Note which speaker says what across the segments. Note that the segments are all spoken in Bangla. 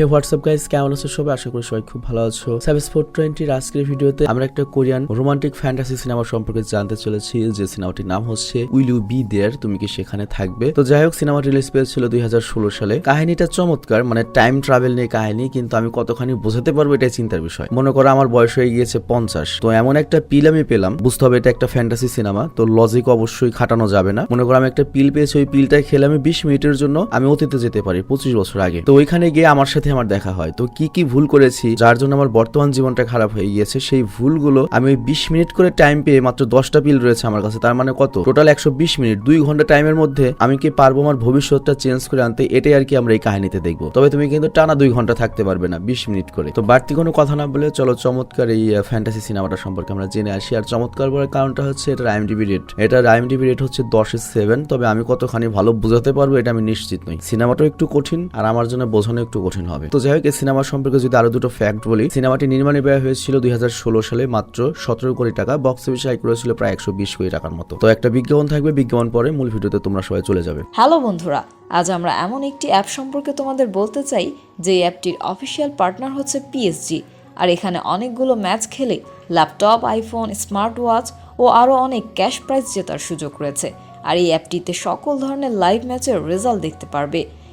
Speaker 1: হে হোয়াটসঅ্যাপ গাইস কেমন আছো সবাই? আশা করি সবাই খুব ভালো আছো। সেভেন স্পোর্ট টোয়েন্টির আজকের ভিডিওতে আমরা একটা কোরিয়ান রোমান্টিক ফ্যান্টাসি সিনেমা সম্পর্কে জানতে চলেছি, যে সিনেমাটির নাম হচ্ছে উইল ইউ বি দেয়ার তুমি কি সেখানে থাকবে? তো যাই হোক সিনেমা রিলিজ পেয়েছিল দুই হাজার ষোলো সালে। কাহিনীটা চমৎকার মানে টাইম ট্রাভেল নিয়ে কাহিনী, কিন্তু আমি কতখানি বোঝাতে পারব এটাই চিন্তার বিষয়। মনে করো আমার বয়স হয়ে গিয়েছে পঞ্চাশ। তো এমন একটা পিল আমি পেলাম। বুঝতে হবে এটা একটা ফ্যান্টাসি সিনেমা তো লজিক অবশ্যই খাটানো যাবে না। মনে করো আমি একটা পিল পেয়েছি, ওই পিলটা খেলে আমি বিশ মিনিটের জন্য আমি অতীতে যেতে পারি, পঁচিশ বছর আগে। তো ওইখানে গিয়ে আমার সাথে আমার দেখা হয়। তো কি কি ভুল করেছি, যার জন্য আমার বর্তমান জীবনটা খারাপ হয়ে গিয়েছে, সেই ভুলগুলো আমি ওই বিশ মিনিট করে টাইম পেয়ে মাত্র দশটা পিল রয়েছে আমার কাছে। তার মানে কত? টোটাল একশো বিশ মিনিট, দুই ঘণ্টা টাইমের মধ্যে আমি কি পারব আমার ভবিষ্যৎটা চেঞ্জ করে আনতে? এটাই আর কি আমরা এই কাহিনীতে দেখব। তবে তুমি কিন্তু টানা দুই ঘণ্টা থাকতে পারবে না বিশ মিনিট করে। তো বাড়তি কোনো কথা না বলে চলো চমৎকার এই ফ্যান্টাসি সিনেমাটা সম্পর্কে আমরা জেনে আসি। আর চমৎকার বলার কারণটা হচ্ছে এটা আইএমডিবি রেট এটা আইএমডিবি রেট হচ্ছে দশের সেভেন তবে আমি কতখানি ভালো বোঝাতে পারব এটা আমি নিশ্চিত নই। সিনেমাটাও একটু কঠিন, আর আমার জন্য বোঝানো একটু কঠিন হবে। তো যাই হোক, এই সিনেমা সম্পর্কে যদি আরও দুটো ফ্যাক্ট বলি, সিনেমাটি নির্মাণে ব্যয় হয়েছিল দুই হাজার ষোলো সালে মাত্র সতেরো কোটি টাকা বক্স অফিসে আয় করেছিল প্রায় একশো বিশ কোটি টাকার মতো। তো একটা বিজ্ঞাপন থাকবে, বিজ্ঞাপন পরে মূল ভিডিওতে তোমরা সবাই চলে যাবে।
Speaker 2: হ্যালো বন্ধুরা, আজ আমরা এমন একটি অ্যাপ সম্পর্কে তোমাদের বলতে চাই, যে অ্যাপটির অফিসিয়াল পার্টনার হচ্ছে পিএসজি আর এখানে অনেকগুলো ম্যাচ খেলে ল্যাপটপ আইফোন স্মার্ট ওয়াচ ও আরও অনেক ক্যাশ প্রাইজ জেতার সুযোগ রয়েছে। আর এই অ্যাপটিতে সকল ধরনের লাইভ ম্যাচের রেজাল্ট দেখতে পারবে।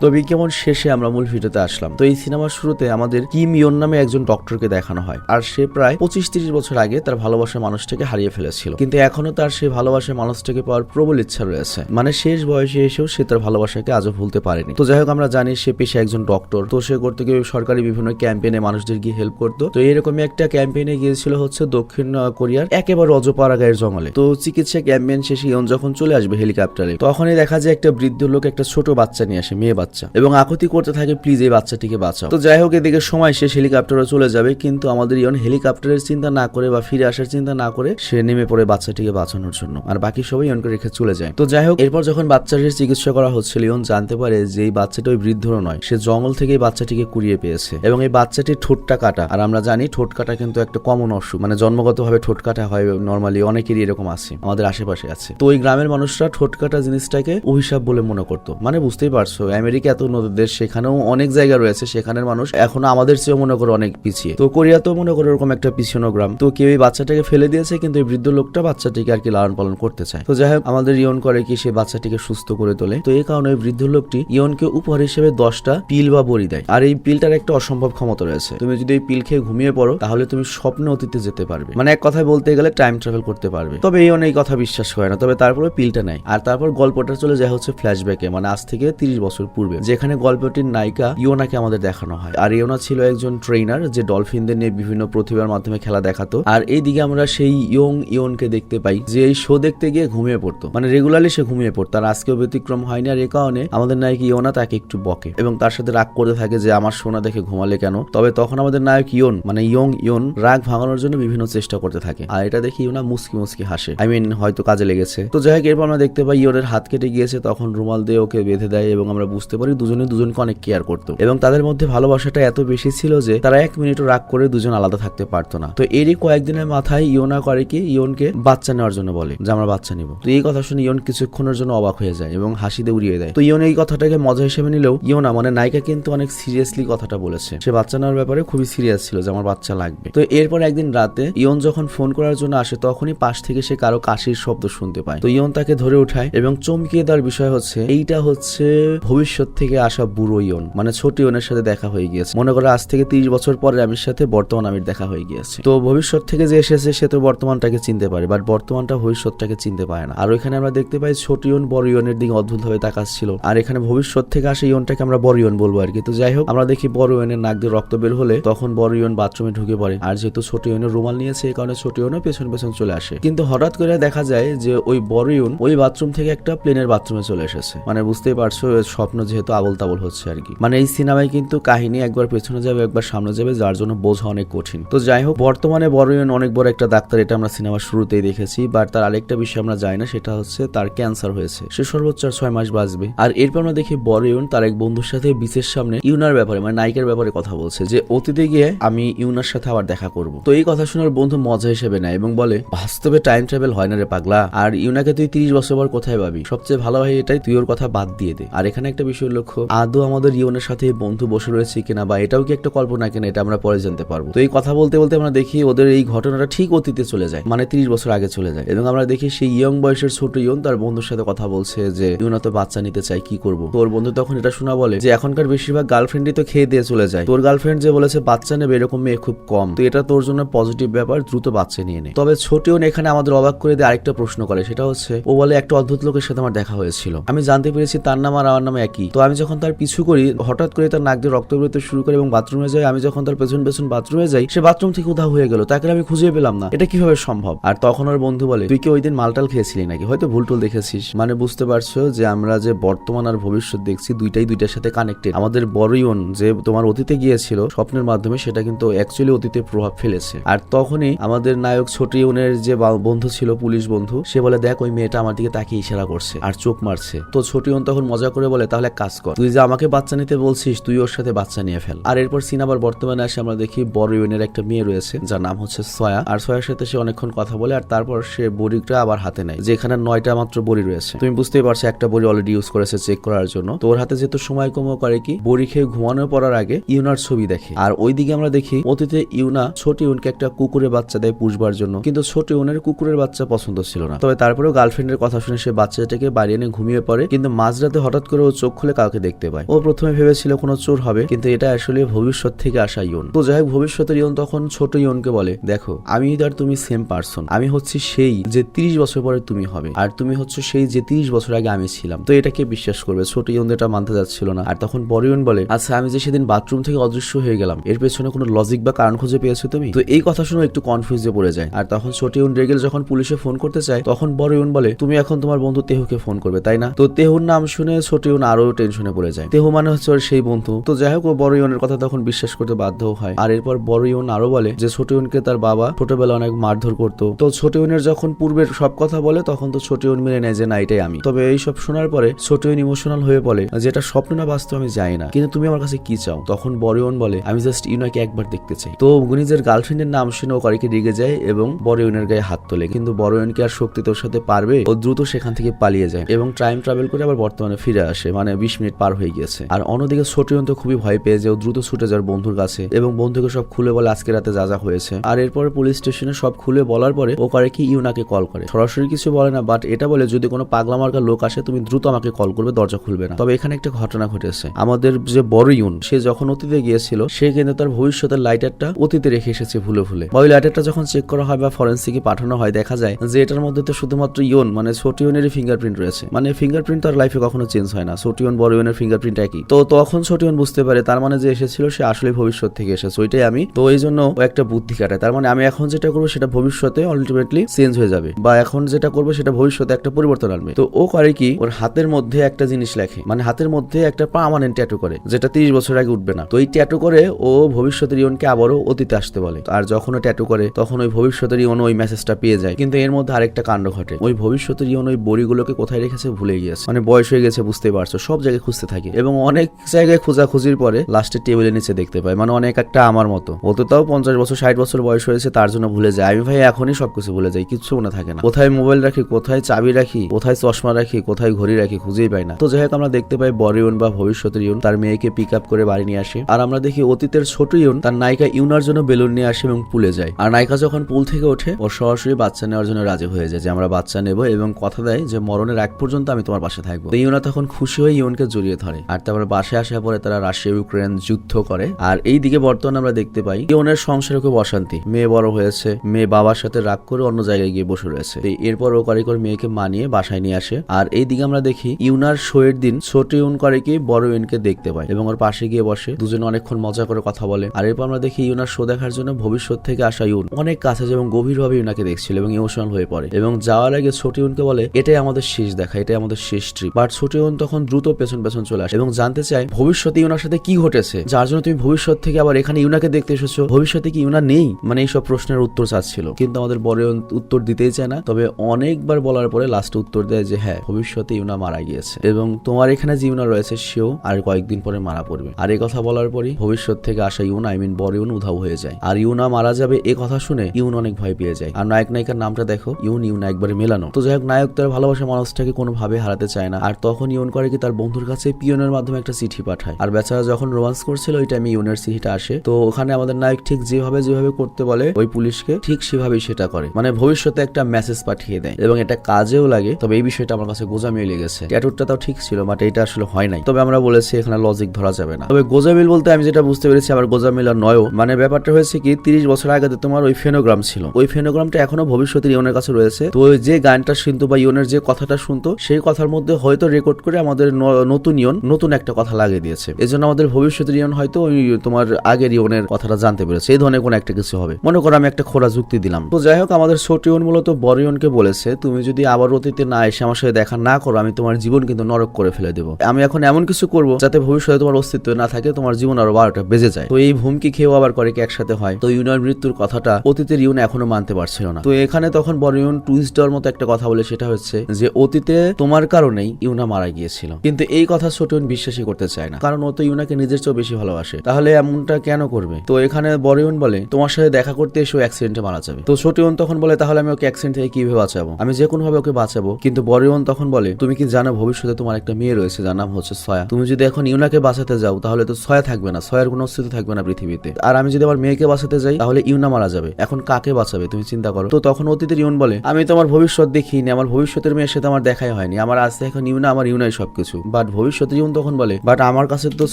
Speaker 1: তো বিজ্ঞাপন শেষে আমরা মূল ভিডিওতে আসলাম। তো এই সিনেমার শুরুতে আমাদের কিম ইয়ন নামে একজন ডক্টরকে দেখানো হয়। আর সে প্রায় পঁচিশ তিরিশ বছর আগে তার ভালোবাসার মানুষটাকে হারিয়ে ফেলেছিল। কিন্তু এখনও তার সেই ভালোবাসার মানুষটাকে পাওয়ার প্রবল ইচ্ছা রয়েছে। মানে শেষ বয়সে এসেও সে তার ভালোবাসাকে আজও ভুলতে পারেনি। তো যাই হোক, আমরা জানি সে পেশে একজন ডক্টর। তো সে করতে গিয়ে সরকারি বিভিন্ন ক্যাম্পেইনে মানুষদের গিয়ে হেল্প করতো। তো এরকমই একটা ক্যাম্পেইনে গিয়েছিল হচ্ছে দক্ষিণ কোরিয়ার একেবারে অজপাড়া গায়ের জঙ্গলে। তো চিকিৎসা ক্যাম্পেইন শেষে ইয়ন যখন চলে আসবে হেলিকপ্টারে, তখনই দেখা যায় একটা বৃদ্ধ লোক একটা ছোট বাচ্চা নিয়ে আসে, মেয়ে বাচ্চা। এবং আকুতি করতে থাকে, প্লিজ এই বাচ্চাটিকে বাঁচাও। তো যাই হোক, এদিকে সময় শেষ হেলিকপ্টারে চলে যাবে। কিন্তু আমাদের ইয়ন হেলিকপ্টারের চিন্তা না করে বা ফিরে আসার চিন্তা না করে সে নেমে পড়ে বাচ্চাটিকে বাঁচানোর জন্য। আর বাকি সবাই ইয়নকে রেখে চলে যায়। তো যাই হোক, এরপর যখন বাচ্চাটির চিকিৎসা করা হচ্ছিল, ইয়ন জানতে পারে যে এই বাচ্চাটা ওই বৃদ্ধরও নয়। সে জঙ্গল থেকে এই বাচ্চাটিকে কুড়িয়ে পেয়েছে। এবং এই বাচ্চাটির ঠোঁটটা কাটা। আর আমরা জানি ঠোঁট কাটা কিন্তু একটা কমন অসুখ। মানে জন্মগতভাবে ঠোঁট কাটা হয় নর্মালি অনেকেরই এরকম আছে। আমাদের আশেপাশে আছে। তো ওই গ্রামের মানুষরা ঠোঁট কাটা জিনিসটাকে অভিশাপ বলে মনে করতো। মানে বুঝতেই পারছ আমেরিকা এত উন্নত দেশ, সেখানেও অনেক জায়গা রয়েছে, সেখানের মানুষ এখনও আমাদের চেয়েও মনে করো অনেক পিছিয়ে। তো কোরিয়াতেও মনে করো এরকম একটা পিছনো গ্রাম তো কেউ এই বাচ্চাটাকে ফেলে দিয়েছে, কিন্তু এই বৃদ্ধ লোকটা বাচ্চাটিকে আর কি লালন পালন করতে চায়। তো যাই হোক, আমাদের ইয়ন করে কি সে বাচ্চাটিকে সুস্থ করে তোলে। তো এই কারণে বৃদ্ধ লোকটি ইয়নকে উপহার হিসেবে দশটা পিল বা বড়ি দেয়। আর এই পিলটার একটা অসম্ভব ক্ষমতা রয়েছে। তুমি যদি এই পিল খেয়ে ঘুমিয়ে পড়ো, তাহলে তুমি স্বপ্নে অতীতে যেতে পারবে। মানে এক কথায় বলতে গেলে টাইম ট্রাভেল করতে পারবে। তবে এই অনেক কথা বিশ্বাস করে না। তবে তারপরে পিলটা নেয়। আর তারপর গল্পটা চলে যায় হচ্ছে ফ্ল্যাশব্যাকে মানে আজ থেকে তিরিশ বছর পূর্বে। যেখানে গল্পটির নায়িকা ইওনাকে আমাদের দেখানো হয়। আর ইওনা ছিল একজন ট্রেনার যে ডলফিনদের নিয়ে বিভিন্ন প্রতিভার মাধ্যমে খেলা দেখাতো। আর এইদিকে আমরা সেই ইয়ং ইয়নকে দেখতে পাই, যে এই শো দেখতে গিয়ে ঘুমিয়ে পড়তো। মানে রেগুলারলি সে ঘুমিয়ে পড়তো। আর আজকেও ব্যতিক্রম হয়নি। আর এ কারণে আমাদের নায়ক ইওনা তাকে একটু বকে এবং তার সাথে রাগ করতে থাকে যে, আমার সোনা দেখে ঘুমালে কেন? তবে তখন আমাদের নায়ক ইয়ন মানে ইয়ং ইয়ন রাগ ভাঙানোর জন্য বিভিন্ন চেষ্টা করতে থাকে। আর এটা দেখে ইওনা মুসকি মুসকি হাসে। আই মিন হয়তো কাজে লেগেছে। তো যাই হোক, এরপর আমরা দেখতে পাই ইয়নের হাত কেটে গিয়েছে। তখন রুমাল দিয়ে ওকে বেঁধে দেয় এবং আমরা বুঝতে পারি দুজনে দুজনকে অনেক কেয়ার করতো। এবং তাদের মধ্যে ভালোবাসাটা এত বেশি ছিল যে তারা এক মিনিটও রাগ করে দুজন আলাদা থাকতে পারতো না। তো এরই কয়েকদিনের মাথায় ইয়োনা করে কি ইয়নকে বাচ্চা নেওয়ার জন্য বলে যে, আমরা বাচ্চা নিব। তো এই কথা শুনে ইয়ন কিছুক্ষণের জন্য অবাক হয়ে যায় এবং হাসিতে উড়িয়ে দেয়। তো ইয়ন এই কথাটাকে মজা হিসেবে নিলেও ইয়োনা মানে নায়িকা কিন্তু অনেক সিরিয়াসলি কথাটা বলেছে। সে বাচ্চা নেওয়ার ব্যাপারে খুবই সিরিয়াস ছিল যে, আমার বাচ্চা লাগবে। তো এরপর একদিন রাতে ইয়ন যখন ফোন করার জন্য আসে, তখনই পাশ থেকে সে কারও কাশির শব্দ শুনতে পায়। তো ইয়ন তাকে ধরে উঠায় এবং চমকিয়ে দেওয়ার বিষয় হচ্ছে, এইটা হচ্ছে ভবিষ্যৎ ভবিষ্যৎ থেকে আসা বুড়ো ইয়ন মানে ছোট ইয়নের সাথে দেখা হয়ে গিয়েছে। মনে করো আজ থেকে তিরিশ বছর পরে আমির সাথে বর্তমান আমির দেখা হয়ে গিয়েছে। তো ভবিষ্যৎ থেকে যে এসেছে, সে তো বর্তমানটাকে চিনতে পারে বাট বর্তমানটা ভবিষ্যৎটাকে চিনতে পারে না। আর ওইখানে আমরা দেখতে পাই ছোট ইয়ন বড় ইয়নের দিকে অদ্ভুত ভাবে তাকাচ্ছিল। আর এখানে ভবিষ্যৎ থেকে আসা ইয়নটাকে আমরা বড় ইয়ন বলব আর কি। তো যাই হোক, আমরা দেখি বড় ইয়নের নাক দিয়ে রক্ত বের হলে তখন বড় ইয়ন বাথরুমে ঢুকে পড়ে। আর যেহেতু ছোট ইয়নের রুমাল নিয়েছে, এই কারণে ছোট ইয়নও পেছন পেছন চলে আসে। কিন্তু হঠাৎ করে দেখা যায় যে ওই বড় ইয়ন ওই বাথরুম থেকে একটা প্লেনের বাথরুমে চলে এসেছে। মানে বুঝতেই পারছ স্বপ্ন যেহেতু আবল তাবল হচ্ছে আর কি। মানে এই সিনেমায় কিন্তু কাহিনী একবার পেছনে যাবে, একবার সামনে যাবে, যার জন্য বোঝা অনেক কঠিন। তো যাই হোক, বর্তমানে বড় ইয়ন অনেক বড় একটা ডাক্তার, এটা আমরা সিনেমার শুরুতেই দেখেছি বাট তার আরেকটা বিষয় আমরা জানি না, সেটা হচ্ছে তার ক্যান্সার হয়েছে। সে সর্বোচ্চ ছয় মাস বাঁচবে। আর এরপর আমরা দেখি বড় ইয়ন তার এক বন্ধুর সাথে বিচের সামনে ইউনার ব্যাপারে মানে নায়িকার ব্যাপারে কথা বলছে, যে অতীতে গিয়ে আমি ইউনার সাথে আবার দেখা করব। তো এই কথা শোনার বন্ধু মজা হিসেবে নেয় এবং বলে, বাস্তবে টাইম ট্রাভেল হয় না রে পাগলা। আর ইউনাকে তুই তিরিশ বছর পর কোথায় পাবি? সবচেয়ে ভালো হয় এটাই, তুই ওর কথা বাদ দিয়ে দে। আর এখানে একটা বিষয় লক্ষ্য, আদৌ আমাদের ইউনের সাথে বন্ধু বসে রয়েছে কিনা বা এটাও কি একটা কল্পনা কিনা, এটা আমরা পরে জানতে পারব। তো এই কথা বলতে বলতে আমরা দেখি ওদের এই ঘটনাটা ঠিক অতীতে চলে যায় মানে তিরিশ বছর আগে চলে যায়। এবং আমরা দেখি সেই ইয়ং বয়সের ছোট ইয়ন তার বন্ধুর সাথে কথা বলছে যে, ইউনা তো বাচ্চা নিতে চাই কি করব? তোর বন্ধু তখন এটা শোনা বলে যে, এখনকার বেশিরভাগ গার্লফ্রেন্ডই তো খেয়ে দিয়ে চলে যায়। তোর গার্লফ্রেন্ড যে বলেছে, বাচ্চা নেবে, এরকম মেয়ে খুব কম। তো এটা তোর জন্য পজিটিভ ব্যাপার, দ্রুত বাচ্চা নিয়ে নে। তবে ছোট ইয়ন এখানে আমাদের অবাক করে দিয়ে আরেকটা প্রশ্ন করে, সেটা হচ্ছে, ও বলে, একটা অদ্ভুত লোকের সাথে আমার দেখা হয়েছিল। আমি জানতে পেরেছি তার নাম আর আমার নাম একই। তো আমি যখন তার পিছু করি, হঠাৎ করে তার নাক দিয়ে রক্ত বেরোতে শুরু করে এবং বাথরুমে যাই আমি যখন তার পেছন পেছন বাথরুমে যাই, সে বাথরুম থেকে উধাও হয়ে গেল। তাকে আমি খুঁজে পেলাম না। এটা কীভাবে সম্ভব? আর তখন ওর বন্ধু বলে, তুই কি ওই দিন মালটাল খেয়েছিলি নাকি? হয়তো ভুল টুল দেখেছিস। মানে বুঝতে পারছ যে আমরা যে বর্তমান আর ভবিষ্যৎ দেখছি, দুইটাই দুইটার সাথে কানেক্টেড আমাদের বড়ইন যে তোমার অতীতে গিয়েছিল, স্বপ্নের মাধ্যমে সেটা কিন্তু অ্যাকচুয়ালি অতীতে প্রভাব ফেলেছে। আর তখনই আমাদের নায়ক ছোট ইউনের যে বন্ধু ছিল, পুলিশ বন্ধু, সে বলে, দেখ, ওই মেয়েটা আমার দিকে তাকে ইশারা করছে আর চোখ মারছে। তো ছোট ইউন তখন মজা করে বলে, তাহলে কাজ কর। তুই যে আমাকে বাচ্চা নিতে বলছিস, তুই ওর সাথে বাচ্চা নিয়ে ফেল। আর এরপর সিনেমার বর্তমানে আসে, আমরা দেখি বড় ইউনের একটা মেয়ে রয়েছে, যার নাম হচ্ছে সয়া। আর সয়ার সাথে সে অনেকক্ষণ কথা বলে, আর তারপর সে বড়িটা আবার হাতে নেয়, যেখানে নয়টা মাত্র বড়ি রয়েছে। তুমি বুঝতেই পারছ, একটা বড়ি অলরেডি ইউজ করেছে চেক করার জন্য। তোর হাতে যেহেতু সময় কমও করে কি, বড়ি খেয়ে ঘুমানো পড়ার আগে ইউনার ছবি দেখে। আর ওইদিকে আমরা দেখি, অতীতে ইউনা ছোট ইউনকে একটা কুকুরের বাচ্চা দেয় পুষবার জন্য, কিন্তু ছোট ইউনের কুকুরের বাচ্চা পছন্দ ছিল না। তবে তারপরেও গার্লফ্রেন্ডের কথা শুনে সে বাচ্চাটাকে বাড়ি এনে ঘুমিয়ে পড়ে, কিন্তু মাঝরাতে হঠাৎ করে ও চোখ খুলে কাউকে দেখতে পায়। ও প্রথমে ভেবেছিল কোনো চোর হবে, কিন্তু এটা আসলে ভবিষ্যৎ থেকে আসা ইয়ন। তো যাই হোক, ভবিষ্যতের ইয়ন তখন ছোট ইয়নকে বলে, দেখো, আমি আর তুমি সেম পার্সন আমি হচ্ছি সেই যে তিরিশ বছর পরে তুমি হবে, আর তুমি হচ্ছে সেই যে তিরিশ বছর আগে আমি ছিলাম। তো এটাকে বিশ্বাস করবে, ছোট ইয়ন এটা মানতে যাচ্ছিল না। আর তখন বড় ইয়ন বলে আচ্ছা আমি যে সেদিন বাথরুম থেকে অদৃশ্য হয়ে গেলাম, এর পেছনে কোনো লজিক বা কারণ খুঁজে পেয়েছ তুমি? তো এই কথা শুনে একটু কনফিউজে পড়ে যায়। আর তখন ছোট ইয়ন রেগেল যখন পুলিশে ফোন করতে চায়, তখন বড় ইয়ন বলে, তুমি এখন তোমার বন্ধু তেহুকে ফোন করবে, তাই না? তো তেহুর নাম শুনে ছোট ইয়ন আরও টেনশনে পড়ে যায়। তেহু মানে হচ্ছে ওর সেই বন্ধু। তো যাই হোক, ও বড় ইয়নের কথা তখন বিশ্বাস করতে বাধ্য হয়। আর এরপর বড় ইয়ন আরও বলে যে, ছোট ইয়নকে তার বাবা ছোটবেলা অনেক মারধর করতো। তো ছোট ইয়নের যখন পূর্বের সব কথা বলে, তখন তো ছোট ইয়ন মেনে নেয় যে, না, এটাই আমি। তবে এই সব শোনার পরে ছোট ইয়ন ইমোশনাল হয়ে বলে যেটা স্বপ্ন না, বাস্তব আমি জানি না। কিন্তু তুমি আমার কাছে কি চাও? তখন বড় ইয়ন বলে, আমি জাস্ট ইউনাকে একবার দেখতে চাই। তো নিজের গার্লফ্রেন্ডের নাম শুনে ও কারিকে রেগে যায় এবং বড় ইয়নের গায়ে হাত তোলে। কিন্তু বড় ইয়নকে আর শক্তি তোর সাথে পারবে? ও দ্রুত সেখান থেকে পালিয়ে যায় এবং টাইম ট্রাভেল করে আবার বর্তমানে ফিরে আসে। মানে বিশ মিনিট পার হয়ে গিয়েছে। আর অন্যদিকে ছোট ইয়ন তো খুবই ভয় পেয়ে ও দ্রুত ছুটে যাওয়ার বন্ধুর কাছে এবং বন্ধুকে সব খুলে বলে আজকে রাতে যা যা হয়েছে। আর এরপরে পুলিশ স্টেশনে সব খুলে বলার পরে ও করে কি ইউনাকে কল করে। সরাসরি কিছু বলে না বাট এটা বলে যদি কোনো পাগলা মার্কা লোক আসে, তুমি দ্রুত আমাকে কল করবে, দরজা খুলবে না। তবে এখানে একটা ঘটনা ঘটেছে। আমাদের যে বড় ইউন, সে যখন অতীতে গিয়েছিল, সে কিন্তু তার ভবিষ্যতের লাইটারটা অতীতে রেখে এসেছে ভুলে ভুলে। বা ওই লাইটারটা যখন চেক করা হয় বা ফরেন্সিকে পাঠানো হয়, দেখা যায় যে এটার মধ্যে তো শুধুমাত্র ইউন মানে ছোট ইয়নেরই ফিঙ্গারপ্রিন্ট রয়েছে। মানে ফিঙ্গারপ্রিন্ট তার লাইফে কখনো চেঞ্জ হয় না। ছোট ইয়ন বড় ইয়নের ফিঙ্গারপ্রিন্ট একই। তো তখন ছোট ইয়ন বুঝতে পারে, তার মানে যে এসেছিল সে আসলে ভবিষ্যৎ থেকে এসেছে, ওইটাই আমি। তো এই জন্য একটা বুদ্ধি কাটায়, তার মানে আমি এখন যেটা করব সেটা ভবিষ্যতে আলটিমেটলি চেঞ্জ হয়ে যাবে, বা এখন যেটা করব সেটা ভবিষ্যতে একটা পরিবর্তন আনবে। তো ও করে কি, ওর হাতের মধ্যে একটা জিনিস লেখে মানে হাতের মধ্যে একটা পার্মানেন্ট ট্যাটু করে, যেটা তিরিশ বছর আগে উঠবে না। তো এই ট্যাটু করে ও ভবিষ্যতের ইয়নকে আবারও অতীতে আসতে বলে। আর যখন ও ট্যাটু করে, তখন ওই ভবিষ্যতের ইয়ন ওই মেসেজটা পেয়ে যায়। কিন্তু এর মধ্যে আরেকটা কাণ্ড ঘটে, ওই ভবিষ্যতের ইয়ন ওই বড়িগুলোকে কোথায় রেখেছে ভুলে গিয়েছে। মানে বয়স হয়ে গেছে বুঝতে পারছ, সব জায়গায় খুঁজতে থাকে। এবং অনেক জায়গায় খোঁজাখুঁজির পরে লাস্টে টেবিলের নিচে দেখতে পায় মানে অনেক একটা আমার মতো। ও তো তাও পঞ্চাশ বছর, ষাট বছর বয়স হয়েছে, তার জন্য ভুলে যায়। আমি ভাই এখনই সবকিছু ভুলে যাই, কিচ্ছু মনে থাকে না। কোথায় মোবাইল রাখি, কোথায় চাবি রাখি, কোথায় চশমা রাখি, কোথায় ঘড়ি রাখি খুঁজেই পাই না। তো যাই হোক, আমরা দেখতে পাই বড় ইউন বা ভবিষ্যতের ইউন, তার মেয়েকে পিক আপ করে বাড়ি নিয়ে আসে। আর আমরা দেখি অতীতের ছোট ইউন, তার নায়িকা ইউনার জন্য বেলুন নিয়ে আসে এবং পুলে যায়। আর নায়িকা যখন পুল থেকে ওঠে, ও সরাসরি বাচ্চা নেওয়ার জন্য রাজি হয়ে যায় যে আমরা বাচ্চা নেব এবং কথা দেয় যে মরণের এক পর্যন্ত আমি তোমার পাশে থাকব। ইউনা তখন খুশি হয়ে ইউন ইউনকে জড়িয়ে ধরে। আর তারপরে বাসায় আসার পরে তারা রাশিয়া, ইউক্রেন যুদ্ধ করে। আর এই দিকে বর্তমানে আমরা দেখতে পাই ইউনের সংসারে খুব অশান্তি। মেয়ে বড় হয়েছে, মেয়ে বাবার সাথে রাগ করে অন্য জায়গায় গিয়ে বসে রয়েছে। এরপর ও করে মেয়েকে মানিয়ে বাসায় নিয়ে আসে। আর এই দিকে আমরা দেখি, ইউনার শোয়ের দিন ছোট ইউন করে কি বড় ইউনকে দেখতে পায় এবং ওর পাশে গিয়ে বসে। দুজনে অনেকক্ষণ মজা করে কথা বলে। আর এরপর আমরা দেখি, ইউনার শো দেখার জন্য ভবিষ্যৎ থেকে আসা ইউন অনেক কাছে এবং গভীরভাবে ইউনাকে দেখছিল এবং ইমোশনাল হয়ে পড়ে। এবং যাওয়ার আগে ছোট ইউনকে বলে, এটাই আমাদের শেষ দেখা, এটাই আমাদের শেষ ট্রিপ বাট ছোট ইউন তখন দ্রুত পেছন পেছন চলে আসে এবং জানতে চায় ভবিষ্যতে ইউনার সাথে কি ঘটেছে। যার জন্য তুমি ভবিষ্যৎ থেকে আবার এখানে ইউনাকে দেখতে এসেছ। ভবিষ্যতে কি ইউনা নেই? মানে এইসব প্রশ্নের উত্তর চাচ্ছিল। কিন্তু আমাদের বড় উত্তর দিতেই চায় না। তবে অনেকবার বলার পরে লাস্টে উত্তর দেয় যে হ্যাঁ ভবিষ্যতে ইউনা মারা গিয়েছে। এবং তোমার এখানে যে ইউনা রয়েছে, সেও আর কয়েকদিন পরে মারা পড়বে। আর এই কথা বলার পরই ভবিষ্যৎ থেকে আসা ইউন আই মিন বড় ইউন উধাও হয়ে যায়। আর ইউনা মারা যাবে এ কথা শুনে ইউন অনেক ভয় পেয়ে যায়। আর নায়ক নায়িকার নামটা দেখো, ইউন ইউন একবারে মেলানো। তো যাই হোক, নায়ক তার ভালোবাসা মানুষটাকে কোনোভাবে হারাতে চায় না। আর তখন ইউন করে কি তার বন্ধুর কাছে পিয়নের মাধ্যমে একটা চিঠি পাঠায়। আর বেচারা যখন রোমান্স করছিল, ওই টাইমে ইউনের চিঠিটা আসে। তো ওখানে আমাদের নায়ক ঠিক যেভাবে যেভাবে করতে বলে, ওই পুলিশকে ঠিক সেভাবেই সেটা করে। মানে ভবিষ্যতে একটা মেসেজ পাঠিয়ে দেয়। এবং এটা কাজেও লাগে, তবে এই বিষয়টা আমার কাছে গোজামিল লেগেছে ট্যাটুরটা তাও ঠিক ছিল বাট এটা আসলে হয় নাই। তবে আমরা বলেছি, এখানে লজিক ধরা যাবে না। তবে গোজামিল বলতে আমি যেটা বুঝতে পেরেছি, আবার গোজামিল আর নয়ও। মানে ব্যাপারটা হয়েছে কি, তিরিশ বছর আগে তোমার ওই ফেনোগ্রাম ছিল। ওই ফেনোগ্রামটা এখনও ভবিষ্যতের ইয়নের কাছে রয়েছে। তো যে গানটা শুনতো বা ইউনের যে কথাটা শুনতো, সেই কথার মধ্যে হয়তো রেকর্ড করে আমাদের নতুন ইয়ন নতুন একটা কথা লাগিয়ে দিয়েছে। এজন্য আমাদের ভবিষ্যতের ইয়ন হয়তো ওই তোমার আগের ইয়নের কথাটা জানতে পেরেছে। এই ধরনের কোনো একটা কিছু হবে। মনে করো আমি একটা খোরা যুক্তি দিলাম। তো যাই হোক, আমাদের ছোট ইয়ন মূলত বড় ইয়নকে বলেছে, তুমি যদি আবার অতীতে না এসে আমার সাথে দেখা না করো, আমি তোমার জীবন কিন্তু নরক করে ফেলে দেবো। আমি এখন এমন কিছু করব যাতে ভবিষ্যতে তোমার অস্তিত্ব না থাকে, তোমার জীবন আরও বারোটা বেজে যায়। তো এই ভূমকি খেয়েও আবার করে একসাথে হয়? তো ইউনের মৃত্যুর কথাটা অতীতের ইউন এখনও মানতে পারছিল না। তো এখানে তখন বড় ইউন টুইস্ট দেওয়ার মতো একটা কথা বলে, সেটা হচ্ছে যে, অতীতে তোমার কারণেই ইউনা মারা গিয়েছিল। কিন্তু এই কথা ছোট ইউন বিশ্বাসই করতে চায় না। কারণ ও তো ইউনাকে নিজের চেয়েও বেশি ভালোবাসে। তাহলে এমনটা কেন করবে? তো এখানে বরিউন বলে, তোমার সাথে দেখা করতে এসে অ্যাক্সিডেন্টে মারা যাবে। তো ছোট ইউন তখন বলে, তাহলে আমি ওকে অ্যাক্সিডেন্ট থেকে কীভাবে বাঁচাবো? আমি যে কোনো ভাবে ওকে বাঁচাবো, কিন্তু বড় ইউন তখন বলে, তুমি কি জানো ভবিষ্যতে তোমার একটা মেয়ে রয়েছে, যার নাম হচ্ছে সয়া? তুমি যদি এখন ইউনাকে বাঁচাতে যাও, তাহলে তো সয়া থাকবে না। সয়ার কোনো অস্তিত্ব থাকবে না পৃথিবীতে। আর আমি যদি আমার মেয়েকে বাঁচাতে যাই, তাহলে ইউনা মারা যাবে। এখন কাকে বাঁচাবে, তুমি চিন্তা করো? তো তখন অতীতের ইউন বলে, আমি তোমার ভবিষ্যৎ দেখিনি, আমার ভবিষ্যতের মেয়ের সাথে আমার দেখাই হয়নি। আমার আসতে এখন ইউনা, আমার ইউনাই সবকিছু। বাট ভবিষ্যতের ইউন তখন বলে বাট আমার কাছে তো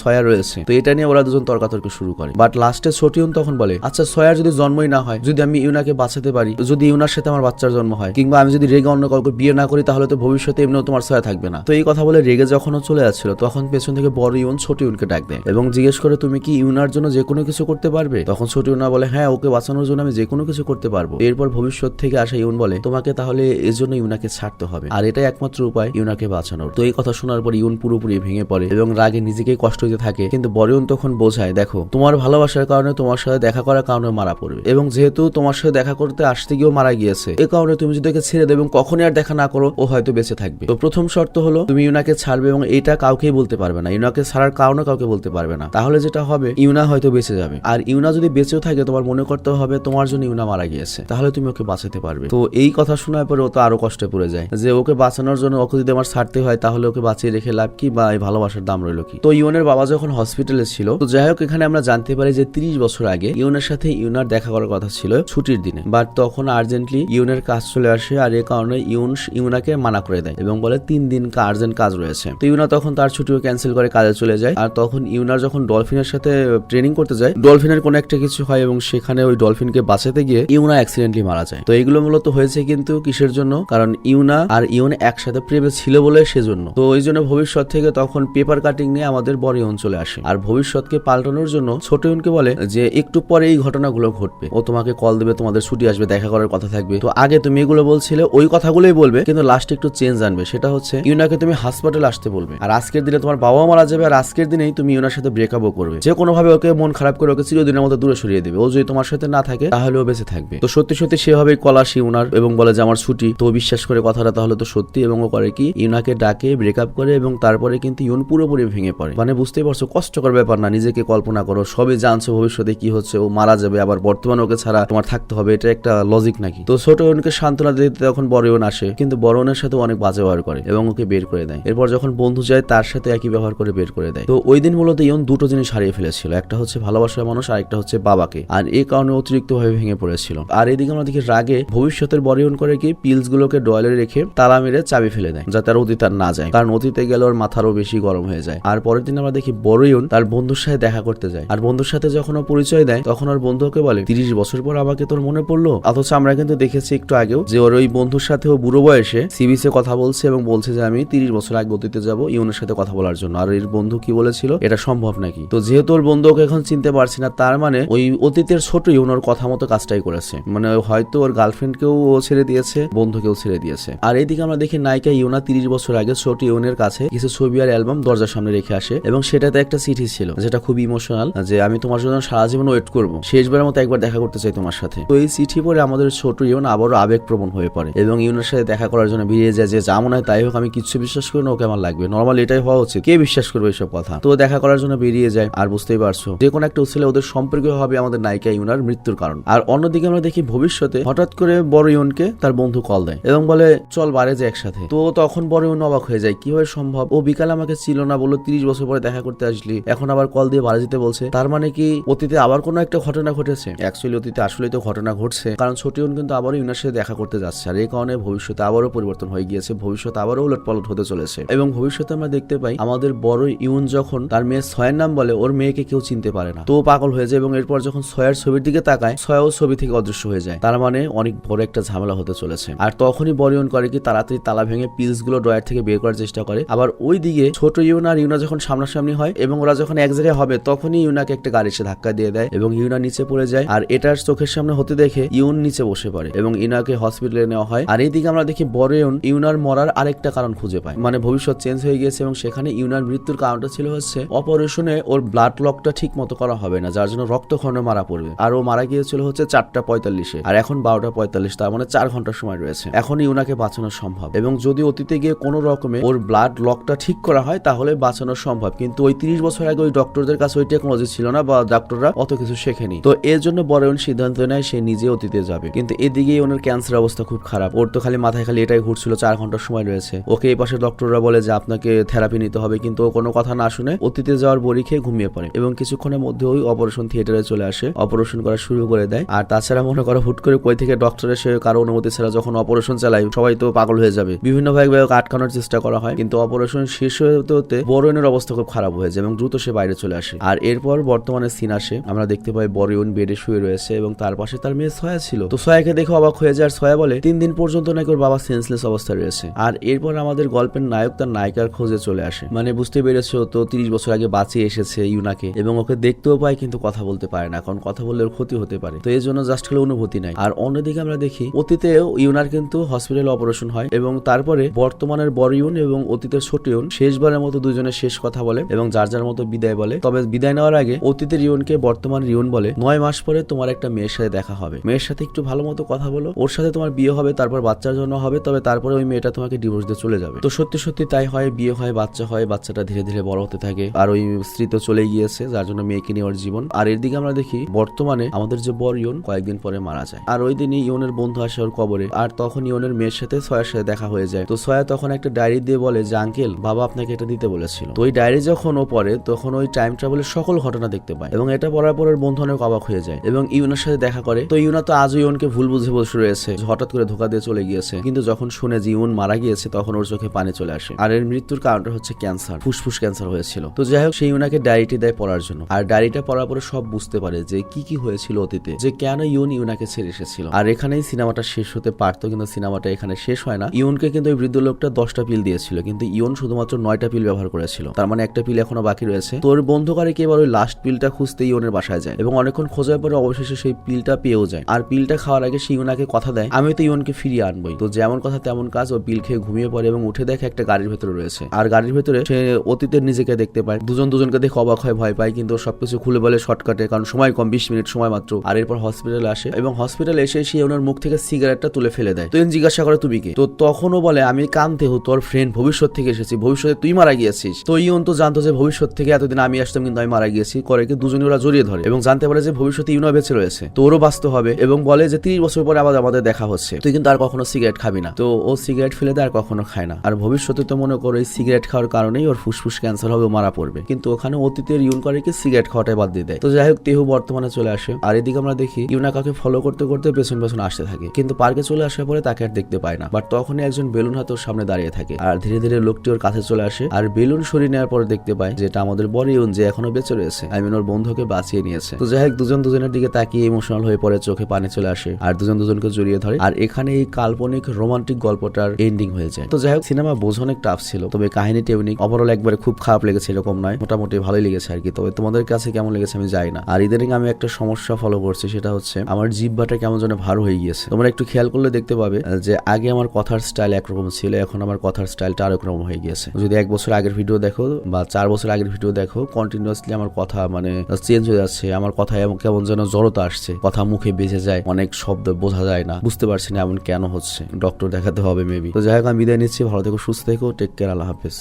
Speaker 1: সয়া রয়েছে। তো এটা নিয়ে ওরা দুজন তর্কাতর্কি শুরু করে। বাট লাস্টে ছোট ইউন তখন বলে আচ্ছা সয়ার যদি জন্মই না হয়, যদি আমি ইউনাকে বাঁচাতে পারি, যদি ইউনার সাথে আমার বাচ্চার জন্ম হয়, কিংবা আমি যদি রেগে অন্য কাউকে বিয়ে না করি, তাহলে তো ভবিষ্যতে এমনিও তোমার সয়া থাকবে না। তো এই কথা বলে রেগে যখন চলে যাচ্ছিল তখন পেছন থেকে বড় ইউন ছোট ইউনকে ডাক দেয় এবং জিজ্ঞেস করে, তুমি কি ইউনার জন্য যে কোনো কিছু করতে পারবে? তখন ছোট ইউনা বলে হ্যাঁ ওকে বাঁচানোর জন্য আমি যে কোনো কিছু করতে পারব। এরপর ভবিষ্যৎ থেকে আসা ইউন বলে, তোমাকে তাহলে এজন্য ইউনাকে ছাড়তে হবে। আর এটাই একমাত্র উপায় ইউনাকে বাঁচানোর। তো এই কথা শোনার পর ইউন পুরোপুরি ভেঙে পড়ে এবং রাগে নিজেকে কষ্ট দিতে থাকে। কিন্তু ইউন তখন বোঝায়, দেখো, তোমার ভালোবাসার কারণে তোমার সাথে দেখা করার কারণে মারা পড়বে। এবং যেহেতু তোমার সাথে দেখা করতে আসতে গিয়েও মারা গিয়েছে, এ কারণে তুমি যদি ওকে ছেড়ে দেবে কখনই আর দেখা না করো, ও হয়তো বেঁচে থাকবে। তো প্রথম শর্ত হলো, তুমি ইউনাকে ছাড়বে এবং এটা কাউকেই বলতে পারবে না। ইউনাকে ছাড়ার কারণে কাউকে বলতে পারবে না। তাহলে যেটা হবে, ইউনা হয়তো বেঁচে যাবে। আর ইউনা যদি বেঁচেও থাকে, তোমার মনে করতে হবে তোমার জন্য ইউনা মারা গিয়েছে। তাহলে তুমি ওকে বাঁচাতে পারবে। তো এই কথা শোনার পরে ও তো আরও কষ্টে পড়ে যায়। যে ওকে বাঁচানোর জন্য ওকে যদি আমার ছাড়তে হয়, তাহলে ওকে বাঁচিয়ে রেখে লাভ কি বা এই ভালোবাসার দাম রইল কি? তো ইউনের বাবা যখন হসপিটালে ছিল, তো যাই হোক এখানে আমরা জানতে পারি যে তিরিশ বছর আগে ইউনের সাথে ইউনার দেখা করার কথা ছিল ছুটির দিনে। বাট তখন আর্জেন্টলি ইউনের কাজ চলে আসে আর এ কারণে ইউন, ইউনাকে মানা করে দেয় এবং বলে তিন দিন আর্জেন্ট কাজ রয়েছে। তো ইউনা তখন তার ছুটিও ক্যান্সেল করে কাজে চলে যায় আর তখন ইউনার যখন ডলফিনের সাথে ট্রেনিং করতে যায়, ডলফিনের কোনো একটা কিছু হয় এবং সেখানে ওই ডলফিনকে বাঁচাতে গিয়ে ইউনা অ্যাক্সিডেন্টলি মারা যায়। তো এগুলো মূলত হয়েছে কিন্তু কিসের জন্য? কারণ ইউনা আর ইউন একসাথে প্রেমে ছিল বলে সেজন্য। তো ওই জন্য ভবিষ্যৎ থেকে তখন পেপার কাটিং নিয়ে আমাদের বড় অঞ্চলে আসে। আর ভবিষ্যৎকে পাল্টানোর জন্য ছোট ইউনকে বলে যে, একটু পরে এই ঘটনাগুলো ঘটবে। ও তোমাকে কল দেবে, তোমাদের ছুটি আসবে, দেখা করার কথা থাকবে। তো আগে তুমি এগুলো বলছিলে, ওই কথাগুলোই বলবে, কিন্তু লাস্টে একটু চেঞ্জ আনবে। সেটা হচ্ছে, ইউনাকে তুমি হাসপাতালে আসতে বলবে। আর আজকের দিনে তোমার বাবা মারা যাবে, আর আজকের দিনেই তুমি ইউনার সাথে ব্রেকআপও করবে। যে কোনোভাবে ওকে মন খারাপ করে ওকে চিরদিনের মতো দূরে সরিয়ে দেবে। ও যদি তোমার সাথে না থাকে, তাহলে ও বেঁচে থাকবে। তো সত্যি সত্যি সেভাবে কলাসি উনার এবং বলে যে, আমার ছুটি। তো বিশ্বাস করে কথাটা, তাহলে তো সত্যি এবং ও করে কি? ইউনাকে ডাকে ব্রেকআপ করে এবং তারপরে কিন্তু ইউন পুরোপুরি ভেঙে পড়ে। মানে বুঝতেই পারছ, কষ্টকর ব্যাপার না, নিজেকে কল্পনা করো, সবে জানছো ভবিষ্যতে কি হচ্ছে, ও মারা যাবে, আবার বর্তমানে ওকে ছাড়া তোমার থাকতে হবে, এটা একটা লজিক নাকি? তো ছোট ইউনকে সান্ত্বনা দিতে তখন বড় ইউন আসে, কিন্তু বড় ইউনের সাথে অনেক বাজে ব্যবহার করে এবং ওকে বের করে দেয়। এরপর যখন বন্ধু যায়, তার সাথে একই ব্যবহার করে বের করে দেয়। তো ওই দিন মূলত ইয়ন দুটো জিনিস হারিয়ে ফেলেছিল, একটা হচ্ছে ভালোবাসার মানুষ, আর একটা হচ্ছে বাবাকে। আর এই কারণে অতিরিক্ত ভাবে ভেঙে পড়েছিল। আর এদিকে আমরা দেখি রাগে ভবিষ্যতের বড় ইয়ন করে কি পিলস গুলোকে ডয়েলে রেখে তালা মেরে চাবি ফেলে দেয়, যাতে আর অতীত না যায়। কারণ অতীতে গেলে ওর মাথারও বেশি গরম হয়ে যায়। আর পরের দিন আমরা দেখি বড় ইউন তার বন্ধুর সাথে দেখা করতে যায়। আর বন্ধুর সাথে যখন ও পরিচয় দেয়, তখন ওর বন্ধুকে বলে, তিরিশ বছর পর আমাকে তোর মনে পড়ল? অথচ আমরা কিন্তু দেখেছি একটু আগেও যে ওর ওই বন্ধুর সাথে ও বুড়ো বয়সে সিবিসে কথা বলছে এবং বলছে যে, আমি তিরিশ বছর আগে অতীতে যাব ইউনের সাথে কথা বলার জন্য। আর এর বন্ধু কি বলেছিল? এটা সম্ভব নাকি? তো যেহেতু ওর বন্ধু ওকে এখন চিনতে পারছি না, তার মানে ওই অতীতের ছোট ইউন ওর কথা মতো কাজটাই করেছে। মানে হয়তো ওর গার্লফ্রেন্ডকেও ও ছেড়ে দিয়েছে, বন্ধুকেও ছেড়ে দিয়েছে। আর এইদিকে আমরা দেখি নায়িকা ইউনা তিরিশ বছর আগে ছোট ইউনের কাছে কিছু ছবি আর অ্যালবাম দরজার সামনে রেখে আসে এবং সেটাতে একটা চিঠি ছিল যেটা খুব ইমোশনাল যে আমি তোমার জন্য সারা জীবন ওয়েট করব। শেষবারের মতো একবার দেখা করতে চাই তোমার সাথে। তো এই চিঠি পড়ে আমাদের ছোট ইউন আবারও আবেগপ্রবণ হয়ে পড়ে এবং ইউনের সাথে দেখা করার জন্য বেরিয়ে যায় যে যা মনে হয় তাই হোক, আমি কিচ্ছু বিশ্বাস করি না, ওকে আমার লাগবে। নর্মাল এটাই হওয়া উচিত। কে বিশ্বাস করবে এসব কথা? তো দেখা করার জন্য বেরিয়ে যায়, আর বুঝতেই পারছ, যে কোনো একটা উৎসলে ওদের সম্পর্ক হবে আমাদের নায়িকা ইউনার মৃত্যুর কারণ। আর অন্যদিকে আমরা দেখি ভবিষ্যতে হঠাৎ করে বড় ইউনকে তার বন্ধু কল দেয় এবং বলে, চল বারে যে একসাথে। তো তখন বড় ইউন অবাক হয়ে যায়, কীভাবে সম্ভব? ও বিকালে আমাকে ছিল না বলল তিরিশ বছর পরে দেখা করতে আসলি। এখন আবার কল দিয়ে বাড়ি যেতে বলছে। তার মানে কি অতীতে আবার কোনো একটা ঘটনা ঘটেছে? অ্যাকচুয়ালি অতীতে আসলেই তো ঘটনা ঘটছে। কারণ ছোট ইউন কিন্তু আবারও ইউনার সাথে দেখা করতে যাচ্ছে। আর এই কারণে ভবিষ্যতে আবারও পরিবর্তন হয়ে গিয়েছে। ভবিষ্যতে আবারও উলট পালট হতে চলেছে। এবং ভবিষ্যতে আমরা দেখতে পাই, আমাদের বড় ইউন যখন তার মেয়ে ছয়ের নাম বলে, ওর মেয়েকে কেউ চিনতে পারে না। তো পাগল হয়ে যায় এবং এরপর যখন ছয়ের ছবির দিকে তাকায় ছয়ও ছবি থেকে অদৃশ্য হয়ে যায়। তার মানে অনেক বড় একটা ঝামেলা হতে চলেছে। আর তখনই ইউন করে কি তাড়াতাড়ি তালা ভেঙে পিলসগুলো ড্রয়ার থেকে বের করার চেষ্টা করে। আবার ওই দিকে ছোট ইউন আর ইউনা যখন সামনাসামনি হয় এবং ওরা যখন এক জায়গায় হবে, তখনই ইউনাকে একটা গাড়ি এসে ধাক্কা দিয়ে দেয় এবং ইউনা নিচে পড়ে যায় আর এটার চোখের সামনে হতে দেখে ইউন নিচে বসে পড়ে এবং ইউনাকে হসপিটালে নেওয়া হয়। আর এইদিকে আমরা দেখি বড় ইউন ইউনার মরার আরেকটা কারণ খুঁজে পায়। মানে ভবিষ্যৎ চেঞ্জ হয়ে গিয়েছে এবং সেখানে ইউনার মৃত্যুর কারণটা ছিল হচ্ছে অপারেশনে ওর ব্লাড লকটা ঠিক মতো করা হবে না, যার জন্য রক্তক্ষরণে মারা পড়বে। আর ও মারা গিয়েছিল হচ্ছে চারটা পঁয়তাল্লিশে। আর এখন বারোটা পঁয়তাল্লিশ, তার মানে চার ঘণ্টার সময় রয়েছে। এখন ইউনাকে বাঁচানো সম্ভব। এবং যদি অতীতে গিয়ে কোনো রকমে ওর ব্লাড লকটা ঠিক করা হয়, তাহলে বাঁচানো সম্ভব। কিন্তু ওই তিরিশ বছর আগে ওই ডক্টরদের কাছে ওই টেকনোলজি ছিল না বা ডক্টররা অত কিছু শেখেনি। তো এর জন্য বড় সিদ্ধান্ত নেয়, সে নিজে অতীতে যাবে। কিন্তু এদিকে ওনার ক্যান্সার অবস্থা খুব খারাপ। ওর তো খালি মাথায় খালি এটাই ঘুরছিল, চার ঘণ্টার সময় রয়েছে। ওকে এই পাশে ডক্টররা বলে যে, আপনাকে থেরাপি নিতে হবে। কিন্তু ও কোনো কথা না শুনে অতীতে যাওয়ার বড়ি খেয়ে ঘুমিয়ে পড়ে। এবং কিছুক্ষণের মধ্যে ওই অপারেশন থিয়েটারে চলে আসে। অপারেশন করা শুরু করে দেয়। আর তাছাড়া মনে করো, হুট করে কই থেকে ডক্টর এসে কারও অনুমতি ছাড়া যখন অপারেশন চালায়, সবাই তো পাগল হয়ে যাবে। বিভিন্ন ভাবে আটকানোর চেষ্টা করা হয়। কিন্তু অপারেশন শেষ হতে হতে বরুণের অবস্থা খুব খারাপ হয়ে যায় এবং দ্রুত সে বাইরে চলে আসে। আর এরপর বর্তমানে সিন আসে আমরা দেখতে পাই বরুণ বেডে শুয়ে রয়েছে এবং তার পাশে তার মেয়ে সয়া ছিল। তো সয়াকে দেখে অবাক হয়ে যায় আর সয়া বলে, তিন দিন পর্যন্ত নাকি ওর বাবা সেন্সলেস অবস্থায় রয়েছে। আর এরপর আমাদের গল্পের নায়ক তার নায়িকার খোঁজে চলে আসে। মানে বুঝতে পেরেছে তো, তিরিশ বছর আগে বাঁচিয়ে এসেছে ইউনাকে এবং ওকে দেখতেও পায় কিন্তু কথা বলতে পারে না, কারণ কথা বললে ওর ক্ষতি হতে পারে। তো এই জন্য জাস্ট হলে অনুভূতি নাই। আর অন্যদিকে আমরা দেখি, অতীতেও ইউনার কিন্তু হসপিটালে অপারেশন হয় এবং তারপরে বর্তমানের বড় ইউন এবং অতীতের ছোট ইউন শেষবারের মতো দুজনের শেষ কথা বলে এবং যার যার মতো বিদায় বলে। তবে বিদায় নেওয়ার আগে অতীতের ইউনকে বর্তমান ইউন বলে, নয় মাস পরে তোমার একটা মেয়ের সাথে দেখা হবে। মেয়ের সাথে একটু ভালো মতো কথা বলো, ওর সাথে তোমার বিয়ে হবে, তারপর বাচ্চার জন্য হবে, তবে তারপরে ওই মেয়েটা তোমাকে ডিভোর্স দিয়ে চলে যাবে। তো সত্যি সত্যি তাই হয়, বিয়ে হয়, বাচ্চা হয়, বাচ্চাটা ধীরে ধীরে বড় হতে থাকে, আর ওই স্ত্রী তো চলে গিয়েছে, যার জন্য মেয়েকে নিয়ে ওর জীবন। আর এর দিকে আমরা দেখি, বর্তমানে আমাদের যে বর ইয়ন কয়েকদিন পরে মারা যায়। আর ওই দিনই ইয়নের বন্ধু আসে ওর কবরে, আর তখন ইয়নের মেয়ের সাথে সয়ার সাথে দেখা হয়ে যায়। তো সয়া তখন একটা ডায়েরি দিয়ে বলে যে, আঙ্কেল বাবা আপনাকে এটা দিতে বলেছিল। তো ওই ডায়েরি যখন ও পড়ে, তখন ওই টাইম ট্রাভেলের সকল ঘটনা দেখতে পায়। এবং এটা পড়ার পর ওর বন্ধু অনেক অবাক হয়ে যায়। এবং ইউনের সাথে দেখা করে। তো ইউনা তো আজও ইউনকে ভুল বুঝে বসে রয়েছে। হঠাৎ করে ধোকা দিয়ে চলে গিয়েছে। কিন্তু যখন শুনে যে ইউন মারা গিয়েছে, তখন ওর চোখে পানি চলে আসে। আর এর মৃত্যুর কারণটা হচ্ছে ক্যান্সার ফুসফুস ক্যান্সার হয়েছিল। তো যাই হোক সেই ইউনাকে ডায়েরিটি দেয় পড়ার জন্য। আর ডায়েরিটা পড়ার পরে সব বুঝতে পারে যে কি কি হয়েছিল অতীতে, যে কেন ইউন ইউনাকে ছেড়ে এসেছিল। আর এখানেই সিনেমাটা শেষ হতে পারতো, কিন্তু সিনেমাটা এখানে শেষ হয় না। ইউনকে কিন্তু ওই বৃদ্ধ লোকটা দশটা পিল দিয়েছিল। কিন্তু ইউন শুধুমাত্র নয়টা পিল ব্যবহার করেছিল। তার মানে একটা পিল এখনও বাকি রয়েছে। তোর বন্ধু করে কি এবার ওই লাস্ট পিলটা খুঁজতে ইউনের বাসায় যায় এবং অনেকক্ষণ খোঁজার পরে অবশেষে সেই পিলটা পেয়েও যায়। আর পিলটা খাওয়ার আগে সে ইউনাকে কথা দেয় আমি তো ইউনকে ফিরিয়ে আনবই। তো যেমন কথা তেমন কাজ, ও পিল খেয়ে ঘুমিয়ে পড়ে এবং উঠে দেখে একটা গাড়ির ভেতরে রয়েছে। আর গাড়ির ভেতরে সে অতীতের নিজেকে দেখতে পায়। দুজন দুজনকে দেখে অবাক হয়, ভয় পায়, কিন্তু সবকিছু খুলে বলে শর্টকাটে কারণ সময় কম, বিশ মিনিট সময় মাত্র। আর এরপর হসপিটালে আসে এবং হসপিটালে এসে সে ওনার মুখ থেকে সিগারেটটা তুলে ফেলে দেয়। তো জিজ্ঞাসা করে তুমি কে? তো তখনও বলে, আমি কানতে তোর ফ্রেন্ড ভবিষ্যৎ থেকে এসেছি। ভবিষ্যতে তুই মারা গিয়েছিস। তো ইউন তো জানতো যে ভবিষ্যৎ থেকে এতদিন আমি আসতাম, কিন্তু আমি মারা গিয়েছি। করে কি দুজনে ওরা জড়িয়ে ধরে এবং জানতে পারে যে ভবিষ্যতে ইউনো বেঁচে রয়েছে। তো ওরও বাঁচতে হবে এবং বলে যে তিরিশ বছর পরে আবার আমাদের দেখা হচ্ছে। তুই কিন্তু আর কখনো সিগারেট খাবি না। তো ও সিগারেট ফেলে দেয় আর কখনো খায় না। আর ভবিষ্যতে তো মনে করো এই সিগারেট খাওয়ার কারণেই ওর ফুসফুস ক্যান্সার হবে মারা পড়বে। কিন্তু ওখানে অতীতের ইউন করে কি সিগারেট খাওয়াটাই বাদ দিয়ে দেয়। তো যাই হোক, তেহু বর্তমানে চলে আসে। আর এদিকে আমরা দেখি, ইউনা কাকে ফলো করতে করতে পেছন পেছন আসতে থাকে। কিন্তু পার্কে চলে আসার পরে তাকে আর দেখতে পায় না। বাট তখনই একজন বেলুন হাতে সামনে দাঁড়িয়ে থাকে। আর ধীরে ধীরে লোকটি ওর কাছে চলে আসে আর বেলুন সরিয়ে নেওয়ার পরে দেখতে পায় যেটা আমাদের বড় ইউন যে এখনও বেঁচে রয়েছে। আই মিন ওর বন্ধুকে বাঁচিয়ে নিয়েছে। তো যাই হোক, দুজন দুজনের দিকে তাকিয়ে ইমোশনাল হয়ে পড়ে, চোখে পানি চলে আসে আর দুজন দুজনকে জড়িয়ে ধরে। আর এখানে এই কাল্পনিক রোমান্টিক গল্পটার এন্ডিং হয়ে যায়। তো যাই হোক সিনেমা বোঝা অনেক টাফ ছিল, তবে কাহিনীটা ইউনিক ওভারঅল একবারে খুব খারাপ লেগেছে এরকম নয়। মোটামুটি ভালোই লেগেছে আর কি। তবে তোমাদের কাছে কেমন লেগেছে আমি জানি না। আর ইদানিং আমি একটা সমস্যা ফলো করছি, সেটা হচ্ছে আমার জিব্বাটা কেমন যেন ভার হয়ে গিয়েছে। তোমরা একটু খেয়াল করলে দেখতে পাবে যে আগে আমার কথার স্টাইল একরকম ছিল, এখন আমার কথার স্টাইলটা আরেক রকম হয়ে গিয়েছে। যদি এক বছর আগের ভিডিও দেখো বা চার বছর আগের ভিডিও দেখো কন্টিনিউয়াসলি আমার কথা মানে চেঞ্জ হয়ে যাচ্ছে। আমার কথা কেমন যেন জড়তা আসছে। কথা মুখে বেঁচে যায়, অনেক শব্দ বোঝা যায় না। বুঝতে পারছি না এমন কেন হচ্ছে। ডক্টর দেখাতে হবে মেবি তো যাই হোক, আমি বিদায় নিচ্ছি। ভালো থেকো, সুস্থ থেকো। টেক কেয়ার আল্লাহ হাফেজ।